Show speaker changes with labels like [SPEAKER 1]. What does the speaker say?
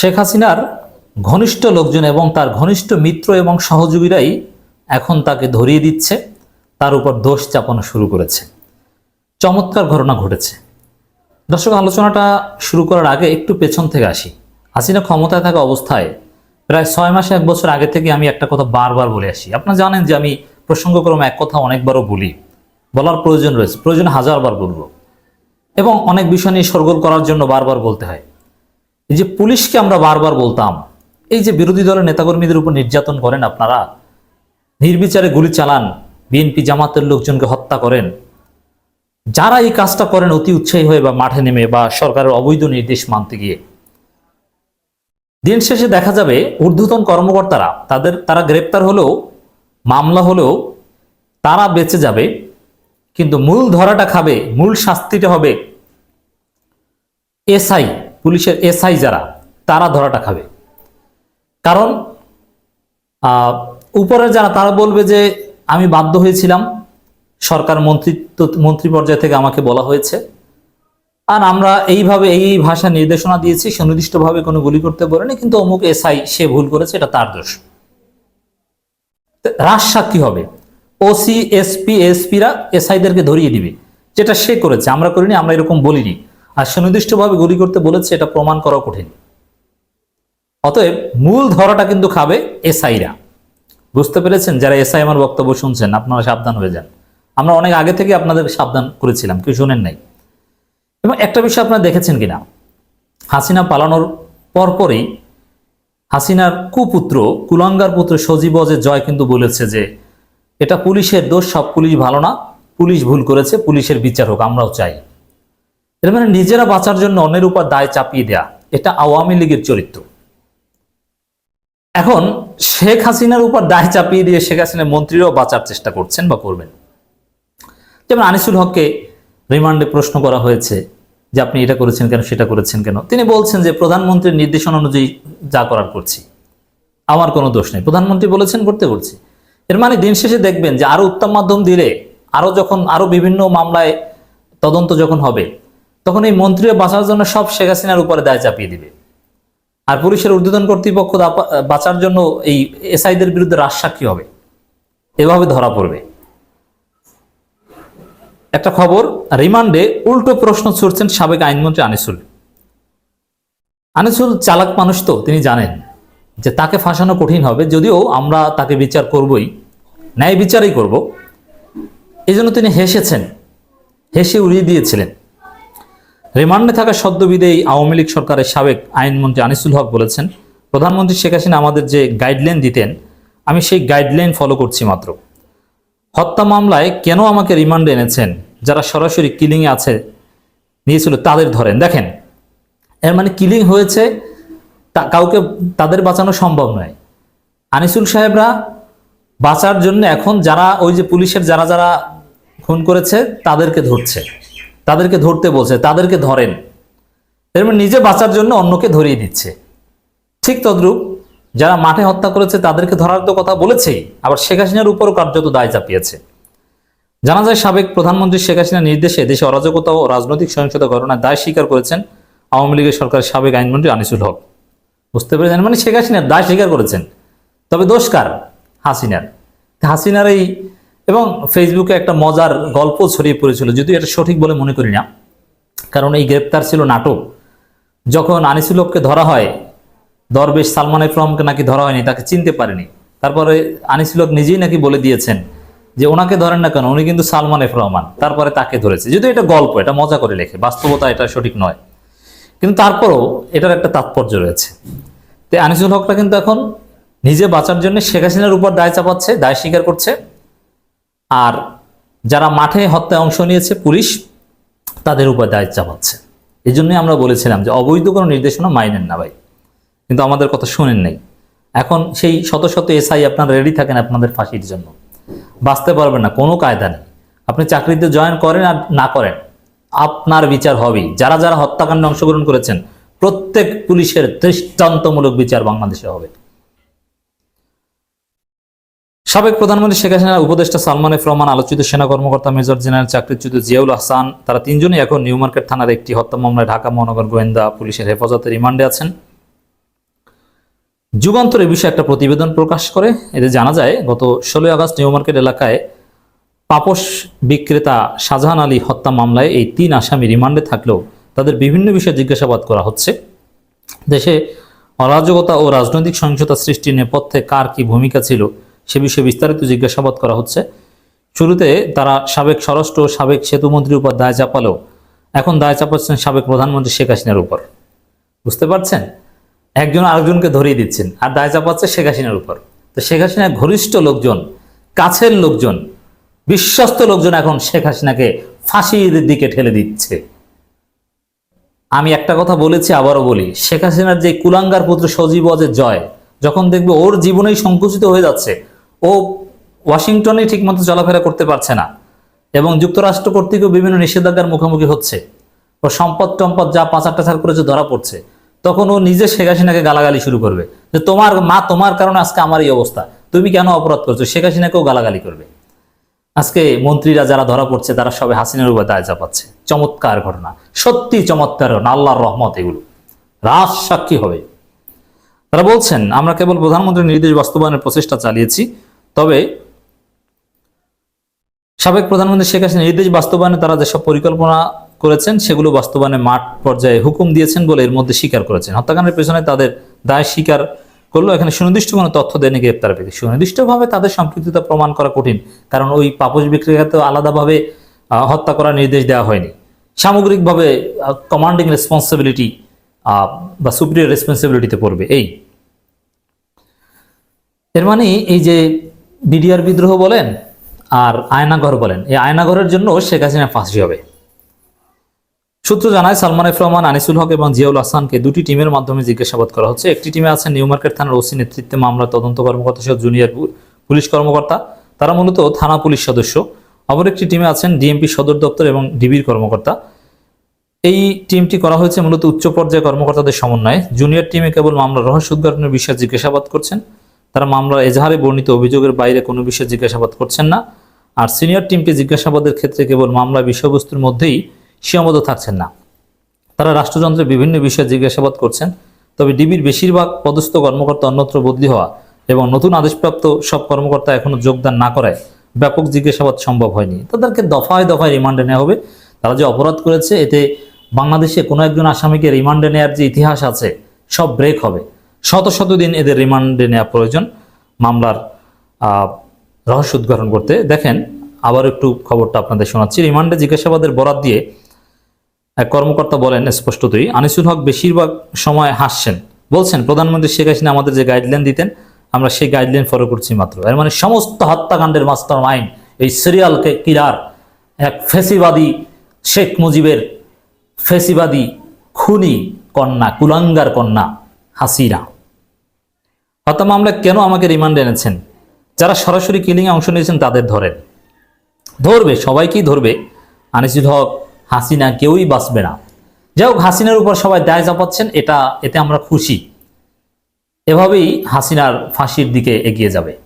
[SPEAKER 1] শেখ হাসিনার ঘনিষ্ঠ লোকজন এবং তার ঘনিষ্ঠ মিত্র এবং সহযোগীরাই এখন তাকে ধরিয়ে দিচ্ছে, তার উপর দোষ চাপানো শুরু করেছে। চমৎকার ঘটনা ঘটেছে। দর্শক, আলোচনাটা শুরু করার আগে একটু পেছন থেকে আসি। হাসিনা ক্ষমতায় থাকা অবস্থায় প্রায় ছয় মাসে, এক বছর আগে থেকে আমি একটা কথা বারবার বলে আসি। আপনারা জানেন যে আমি প্রসঙ্গক্রমে এক কথা অনেকবারও বলি। বলার প্রয়োজন রয়েছে, প্রয়োজন হাজারবার বলব। এবং অনেক বিষয় নিয়ে সরগোল করার জন্য বারবার বলতে হয়। এই যে পুলিশকে আমরা বারবার বলতাম, এই যে বিরোধী দলের নেতাকর্মীদের উপর নির্যাতন করেন আপনারা, নির্বিচারে গুলি চালান বিএনপি জামাতের লোকজনকে হত্যা করেন, যারা এই কাজটা করেন অতি উৎসাহী হয়ে বা মাঠে নেমে বা সরকারের অবৈধ নির্দেশ মানতে গিয়ে। দিন শেষে দেখা যাবে ঊর্ধ্বতন কর্মকর্তারা, তাদের, তারা গ্রেপ্তার হলেও, মামলা হলেও তারা বেঁচে যাবে, কিন্তু মূল ধরাটা খাবে, মূল শাস্তিটা হবে এসআই। পুলিশের এসআই যারা, তারা ধরাটা খাবে। কারণ উপরের যারা, তারা বলবে যে, আমি বাধ্য হয়েছিলাম, সরকার মন্ত্রিত্ব, মন্ত্রী পর্যায় থেকে আমাকে বলা হয়েছে। আর আমরা এইভাবে, এই ভাষা নির্দেশনা দিয়েছি, সুনির্দিষ্টভাবে কোনো গুলি করতে বলেনি, কিন্তু অমুক এসআই সে ভুল করেছে, এটা তার দোষ। রাজ সাক্ষী হবে। ওসি, এসপি, এসপিরা এসআইদেরকে ধরিয়ে দিবে। যেটা সে করেছে, আমরা করিনি, আমরা এরকম বলিনি। আর সুনির্দিষ্টভাবে গুলি করতে বলেছে, এটা প্রমাণ করা কঠিন। অতএব মূল ধরাটা কিন্তু খাবে এসআইরা। বুঝতে পেরেছেন? যারা এসআই আমার বক্তব্য শুনছেন, আপনারা সাবধান হয়ে যান। আমরা অনেক আগে থেকে আপনাদের সাবধান করেছিলাম, কেউ শোনেন নাই। এবং একটা বিষয় আপনারা দেখেছেন কিনা? হাসিনা পালানোর পরপরই হাসিনার কুপুত্র, কুলাঙ্গার পুত্র সজীব অজে জয় কিন্তু বলেছে যে, এটা পুলিশের দোষ, সব পুলিশ ভালো না, পুলিশ ভুল করেছে, পুলিশের বিচার হোক, আমরাও চাই। এর মানে নিজেরা বাঁচার জন্য অন্যের উপর দায় চাপিয়ে দেয়া। এটা আওয়ামী লীগের চরিত্র। এখন শেখ হাসিনার উপর দায় চাপিয়ে দিয়ে শেখ হাসিনার মন্ত্রীরাও বাঁচার চেষ্টা করছেন বা করবেন। যেমন আনিসুল হককে রিমান্ডে প্রশ্ন করা হয়েছে যে আপনি এটা করেছেন কেন, সেটা করেছেন কেন? তিনি বলছেন যে প্রধানমন্ত্রীর নির্দেশনা অনুযায়ী যা করার করছি। আমার কোনো দোষ নেই। প্রধানমন্ত্রী বলেছেন, করতে করছি। এর মানে দিন শেষে দেখবেন যে আরও উত্তম মাধ্যম দিলে আরও যখন আরও বিভিন্ন মামলায় তদন্ত যখন হবে তখন এই মন্ত্রীরা বাঁচার জন্য সব শেখ হাসিনার উপরে দায় চাপিয়ে দিবে। আর পুলিশের ঊর্ধ্বতন কর্তৃপক্ষ বাঁচার জন্য এই এসআইদের বিরুদ্ধে রাজসাক্ষী হবে। এভাবে ধরা পড়বে। একটা খবর, রিমান্ডে উল্টো প্রশ্ন ছুড়ছেন সাবেক আইনমন্ত্রী আনিসুল। আনিসুল চালাক মানুষ তো, তিনি জানেন যে তাকে ফাঁসানো কঠিন হবে, যদিও আমরা তাকে বিচার করবই, ন্যায় বিচারই করব। এই জন্য তিনি হেসেছেন, হেসে উড়িয়ে দিয়েছিলেন। রিমান্ডে থাকা সদ্যবিদেয়ী আওয়ামী লীগ সরকারের সাবেক আইনমন্ত্রী আনিসুল হক বলেছেন, প্রধানমন্ত্রী শেখ হাসিনা আমাদের যে গাইডলাইন দিতেন, আমি সেই গাইডলাইন ফলো করছি মাত্র। হত্যা মামলায় কেন আমাকে রিমান্ডে এনেছেন, যারা সরাসরি কিলিংয়ে আছে, নিয়েছিল তাদের ধরেন। দেখেন, এর মানে কিলিং হয়েছে তা, কাউকে তাদের বাঁচানো সম্ভব নয়। আনিসুল সাহেবরা বাঁচার জন্য এখন যারা, ওই যে পুলিশের যারা যারা খুন করেছে, তাদেরকে ধরছে। তাদেরকে ধরতে বলছে, তাদেরকে ধরেন। এর মানে নিজে বাঁচার জন্য অন্যকে ধরিয়ে দিচ্ছে। ঠিক তদ্রূপ যারা মাঠে হত্যা করেছে, তাদেরকে ধরার তো কথা বলেছেই, আবার শেখ হাসিনার উপরও কার্যত দায় চাপিয়েছে। জানা যায় সাবেক প্রধানমন্ত্রী শেখ হাসিনার নির্দেশে দেশে অরাজকতা ও রাজনৈতিক সহিংসতা ঘটনায় দায় স্বীকার করেছেন আওয়ামী লীগের সরকারের সাবেক আইনমন্ত্রী আনিসুল হক। বুঝতে পেরেছেন? মানে শেখ হাসিনার দায় স্বীকার করেছেন। তবে দোষ কার? হাসিনার। হাসিনার এই এবং ফেসবুকে একটা মজার গল্প ছড়িয়ে পড়েছিল, যদিও এটা সঠিক বলে মনে করি না। কারণ এই গ্রেপ্তার ছিল নাটক। যখন আনিসুলককে ধরা হয়, দরবেশ সালমান ইফরমকে নাকি ধরা হয়নি, তাকে চিনতে পারেনি। তারপরে আনিসুল হক নিজেই নাকি বলে দিয়েছেন যে, ওনাকে ধরেন না কেন, উনি কিন্তু সালমান এফ রহমান তারপরে তাকে ধরেছে। যদিও এটা গল্প, এটা মজা করে লেখে, বাস্তবতা এটা সঠিক নয়। কিন্তু তারপরও এটার একটা তাৎপর্য রয়েছে। তো আনিসুল হকটা কিন্তু এখন নিজে বাঁচার জন্য শেখ হাসিনার উপর দায় চাপাচ্ছে, দায় স্বীকার করছে। আর যারা মাঠে হত্যায় অংশ নিয়েছে পুলিশ, তাদের উপর দায় চাপাচ্ছে। এই জন্যই আমরা বলেছিলাম যে অবৈধ কোনো নির্দেশনা মাইনেন না ভাই। কিন্তু আমাদের কথা শোনেন নাই। এখন সেই শত শত এসআই আপনারা রেডি থাকেন আপনাদের ফাঁসির জন্য। বাঁচতে পারবেন না, কোনো কায়দা নেই। আপনি চাকরিতে জয়েন করেন আর না করেন, আপনার বিচার হবেই। যারা যারা হত্যাকাণ্ডে অংশগ্রহণ করেছেন, প্রত্যেক পুলিশের দৃষ্টান্তমূলক বিচার বাংলাদেশে হবে। সাবেক প্রধানমন্ত্রী শেখ হাসিনার উপদেষ্টা সালমান রহমান আলোচিত সেনা কর্মকর্তা মেজর জেনারেল চাকরিচ্যুত জিয়াউল হাসান তারা তিনজনই এখন নিউ মার্কেট থানার একটি হত্যা মামলায় ঢাকা মহানগর গোয়েন্দা পুলিশের হেফাজতে রিমান্ডে আছেন। যুগান্তর এ বিষয়ে একটা প্রতিবেদন প্রকাশ করে। এতে জানা যায়, গত ষোলোই আগস্ট নিউ মার্কেট এলাকায় পাপস বিক্রেতা শাহজাহান আলী হত্যা মামলায় এই তিন আসামি রিমান্ডে থাকলেও তাদের বিভিন্ন বিষয়ে জিজ্ঞাসাবাদ করা হচ্ছে। দেশে অরাজকতা ও রাজনৈতিক সহিংসতা সৃষ্টির নেপথ্যে কার কি ভূমিকা ছিল? সে বিষয়ে বিস্তারিত জিজ্ঞাসাবাদ করা হচ্ছে। শুরুতে তারা সাবেক স্বরাষ্ট্র, সাবেক সেতুমন্ত্রীর উপর দায় চাপালেও এখন দায় চাপাচ্ছেন সাবেক প্রধানমন্ত্রী শেখ হাসিনার উপর। বুঝতে পারছেন? একজন আরেকজনকে ধরিয়ে দিচ্ছেন, আর দায় চাপাচ্ছে শেখ হাসিনার উপর। তো শেখ হাসিনার ঘনিষ্ঠ লোকজন, কাছের লোকজন, বিশ্বস্ত লোকজন এখন শেখ হাসিনাকে ফাঁসির দিকে ঠেলে দিচ্ছে। আমি একটা কথা বলেছি, আবারও বলি, শেখ হাসিনার যে কুলাঙ্গার পুত্র সজীব অজের জয়, যখন দেখবে ওর জীবনেই সংকুচিত হয়ে যাচ্ছে ও ওয়াশিংটনে ঠিকমতো চলাফেরা করতে পারছে না এবং যুক্তরাষ্ট্র কর্তৃকও বিভিন্ন নিষেধাজ্ঞার মুখোমুখি হচ্ছে। ও সম্পদ টম্পদ যা পাচার টাচার করেছে ধরা পড়ছে। তখন ও নিজে শেখ হাসিনাকে গালাগালি শুরু করবে যে, তোমার মা তোমার কারণে আজকে আমার এই অবস্থা। তুমি কেন অপরাধ করছ? শেখ হাসিনাকেও গালাগালি করবে। আজকে মন্ত্রীরা যারা ধরা পড়ছে, তারা সবাই হাসিনার উপর দায় চাপাচ্ছে। চমৎকার ঘটনা। সত্যি চমৎকার আল্লাহর রহমত এগুলো। রাজ সাক্ষী হবে। তারা বলছেন, আমরা কেবল প্রধানমন্ত্রীর নির্দেশ বাস্তবায়নের প্রচেষ্টা চালিয়েছি। তবে সাবেক প্রধানমন্ত্রী শেখ হাসিনা নির্দেশ বাস্তবায়নে তারা যেসব পরিকল্পনা করেছেন, সেগুলো বাস্তবায়নে মাঠ পর্যায়ে হুকুম দিয়েছেন বলে এর মধ্যে স্বীকার করেছেন। হত্যাকাণ্ডের পেছনে তাদের দায় স্বীকার করলেও এখানে সুনির্দিষ্ট কোনো তথ্য দেয়নি গ্রেপ্তার পেতে সুনির্দিষ্টভাবে তাদের সম্পৃক্ততা প্রমাণ করা কঠিন, কারণ ওই পাপস বিক্রেতাকে আলাদাভাবে হত্যা করার নির্দেশ দেওয়া হয়নি। সামগ্রিকভাবে কমান্ডিং রেসপন্সিবিলিটি বা সুপ্রিয় রেসপন্সিবিলিটিতে পড়বে। এই, এর মানে এই যে বিডিআর বিদ্রোহ বলেন আর আয়নাঘর বলেন। এই আয়নাঘরের জন্য শেখ হাসিনা ফাঁসি হবে। সূত্র জানায়, সালমান এফ রহমান, আনিসুল হক এবং জিয়াউল হাসানকে দুটি টিমের মাধ্যমে জিজ্ঞাসাবাদ করা হচ্ছে। একটি টিমে আছেন নিউ মার্কেট থানার ওসি নেতৃত্বে মামলার তদন্ত কর্মকর্তা সহ জুনিয়র পুলিশ কর্মকর্তা। তারা মূলত থানা পুলিশ সদস্য। অপর একটি টিমে আছেন ডিএমপি সদর দপ্তর এবং ডিবির কর্মকর্তা। এই টিমটি করা হয়েছে মূলত উচ্চ পর্যায়ে কর্মকর্তাদের সমন্বয়ে। জুনিয়র টিমে কেবল মামলার রহস্য উদ্ঘাটনের বিষয়ে জিজ্ঞাসাবাদ করছেন। তারা মামলার এজাহারে বর্ণিত অভিযোগের বাইরে কোনো বিষয়ে জিজ্ঞাসাবাদ করছেন না। আর সিনিয়র টিমকে জিজ্ঞাসাবাদের ক্ষেত্রে কেবল মামলা বিষয়বস্তুর মধ্যেই সীমাবদ্ধ থাকছেন না। তারা রাষ্ট্রযন্ত্রের বিভিন্ন বিষয়ে জিজ্ঞাসাবাদ করছেন, তবে ডিবির বেশিরভাগ পদস্থ কর্মকর্তা অন্যত্র বদলি হওয়া এবং নতুন আদেশপ্রাপ্ত সব কর্মকর্তা এখনও যোগদান না করায় ব্যাপক জিজ্ঞাসাবাদ সম্ভব হয়নি। তাদেরকে দফায় দফায় রিমান্ডে নেওয়া হবে। তারা যে অপরাধ করেছে, এতে বাংলাদেশে কোনো একজন আসামিকে রিমান্ডে নেওয়ার যে ইতিহাস আছে, সব ব্রেক হবে। শত শত দিন এদের রিমান্ডে নেওয়া প্রয়োজন। মামলার রহস্য উদ্ঘাটন করতে। দেখেন, আবার একটু খবরটা আপনাদের শোনাচ্ছি। রিমান্ডে জিজ্ঞাসাবাদের বরাত দিয়ে এক কর্মকর্তা বলেন, স্পষ্টতই, আনিসুল হক বেশিরভাগ সময় হাসছেন। বলছেন, প্রধানমন্ত্রী শেখ হাসিনা আমাদের যে গাইডলাইন দিতেন, আমরা সেই গাইডলাইন ফলো করছি মাত্র। এর মানে সমস্ত হত্যাকাণ্ডের মাস্টার মাইন্ড, এই সিরিয়ালকে কিলার, এক ফেসিবাদী শেখ মুজিবের ফেসিবাদী খুনি কন্যা, কুলাঙ্গার কন্যা হাসিনা হত্যা মামলা কেন আমাকে রিমান্ড এনেছেন? যারা সরাসরি কিলিংয়ে অংশ নিয়েছেন তাদের ধরেন। ধরবে, সবাইকেই ধরবে। আনিসুল হক, হাসিনা কেউই বাঁচবে না। যাই হোক, হাসিনার উপর সবাই দায় চাপাচ্ছেন, এটা, এতে আমরা খুশি। এভাবেই হাসিনার ফাঁসির দিকে এগিয়ে যাবে।